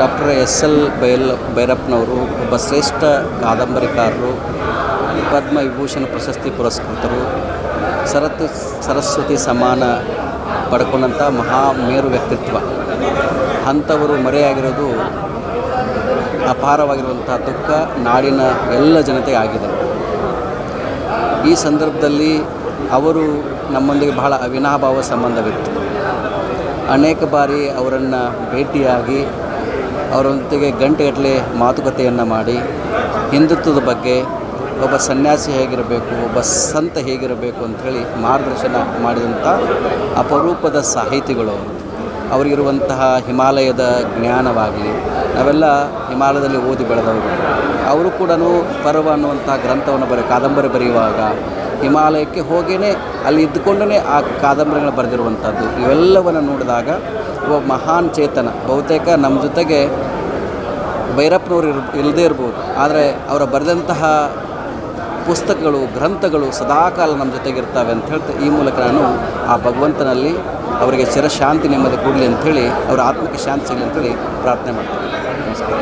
Doctor S L ಬೈಲ್ ಭೈರಪ್ಪನವರು ಒಬ್ಬ ಶ್ರೇಷ್ಠ ಕಾದಂಬರಿಕಾರರು, ಪದ್ಮ ವಿಭೂಷಣ ಪ್ರಶಸ್ತಿ ಪುರಸ್ಕೃತರು, ಸರತ್ ಸರಸ್ವತಿ ಸಮಾನ ಪಡ್ಕೊಂಡಂಥ ಮಹಾ ಮೇರು ವ್ಯಕ್ತಿತ್ವ. ಅಂಥವರು ಮರೆಯಾಗಿರೋದು ಅಪಾರವಾಗಿರುವಂಥ ದುಃಖ, ನಾಡಿನ ಎಲ್ಲ ಜನತೆ ಆಗಿದೆ. ಈ ಸಂದರ್ಭದಲ್ಲಿ ಅವರು ನಮ್ಮೊಂದಿಗೆ ಬಹಳ ಅವಿನಾಭಾವ ಸಂಬಂಧವಿತ್ತು. ಅನೇಕ ಬಾರಿ ಅವರನ್ನು ಭೇಟಿಯಾಗಿ ಅವರೊಂದಿಗೆ ಗಂಟೆಗಟ್ಟಲೆ ಮಾತುಕತೆಯನ್ನು ಮಾಡಿ, ಹಿಂದುತ್ವದ ಬಗ್ಗೆ ಒಬ್ಬ ಸನ್ಯಾಸಿ ಹೇಗಿರಬೇಕು, ಒಬ್ಬ ಸಂತ ಹೇಗಿರಬೇಕು ಅಂಥೇಳಿ ಮಾರ್ಗದರ್ಶನ ಮಾಡಿದಂಥ ಅಪರೂಪದ ಸಾಹಿತಿಗಳು ಅವರು. ಅವರಿಗಿರುವಂತಹ ಹಿಮಾಲಯದ ಜ್ಞಾನವಾಗಲಿ, ನಾವೆಲ್ಲ ಹಿಮಾಲಯದಲ್ಲಿ ಓದಿ ಬೆಳೆದವರು. ಅವರು ಕೂಡ ಪರ್ವ ಅನ್ನುವಂಥ ಗ್ರಂಥವನ್ನು ಬರೆ, ಕಾದಂಬರಿ ಬರೆಯುವಾಗ ಹಿಮಾಲಯಕ್ಕೆ ಹೋಗಿಯೇ ಅಲ್ಲಿ ಇದ್ದುಕೊಂಡೇ ಆ ಕಾದಂಬರಿಗಳನ್ನ ಬರೆದಿರುವಂಥದ್ದು. ಇವೆಲ್ಲವನ್ನು ನೋಡಿದಾಗ ಒಬ್ಬ ಮಹಾನ್ ಚೇತನ, ಬಹುತೇಕ ನಮ್ಮ ಜೊತೆಗೆ ಭೈರಪ್ಪನವರು ಇರ್ ಇಲ್ಲದೇ ಇರ್ಬೋದು. ಆದರೆ ಅವರ ಬರೆದಂತಹ ಪುಸ್ತಕಗಳು, ಗ್ರಂಥಗಳು ಸದಾಕಾಲ ನಮ್ಮ ಜೊತೆಗೆ ಇರ್ತವೆ ಅಂತ ಹೇಳ್ತಾ ಈ ಮೂಲಕ ನಾನು ಆ ಭಗವಂತನಲ್ಲಿ ಅವರಿಗೆ ಚಿರಶಾಂತಿ ನೆಮ್ಮದಿ ಕೊಡಲಿ ಅಂಥೇಳಿ ಅವರ ಆತ್ಮಕ್ಕೆ ಶಾಂತಿ ಸಿಗಲಿ ಅಂಥೇಳಿ ಪ್ರಾರ್ಥನೆ ಮಾಡ್ತೀನಿ. ನಮಸ್ಕಾರ.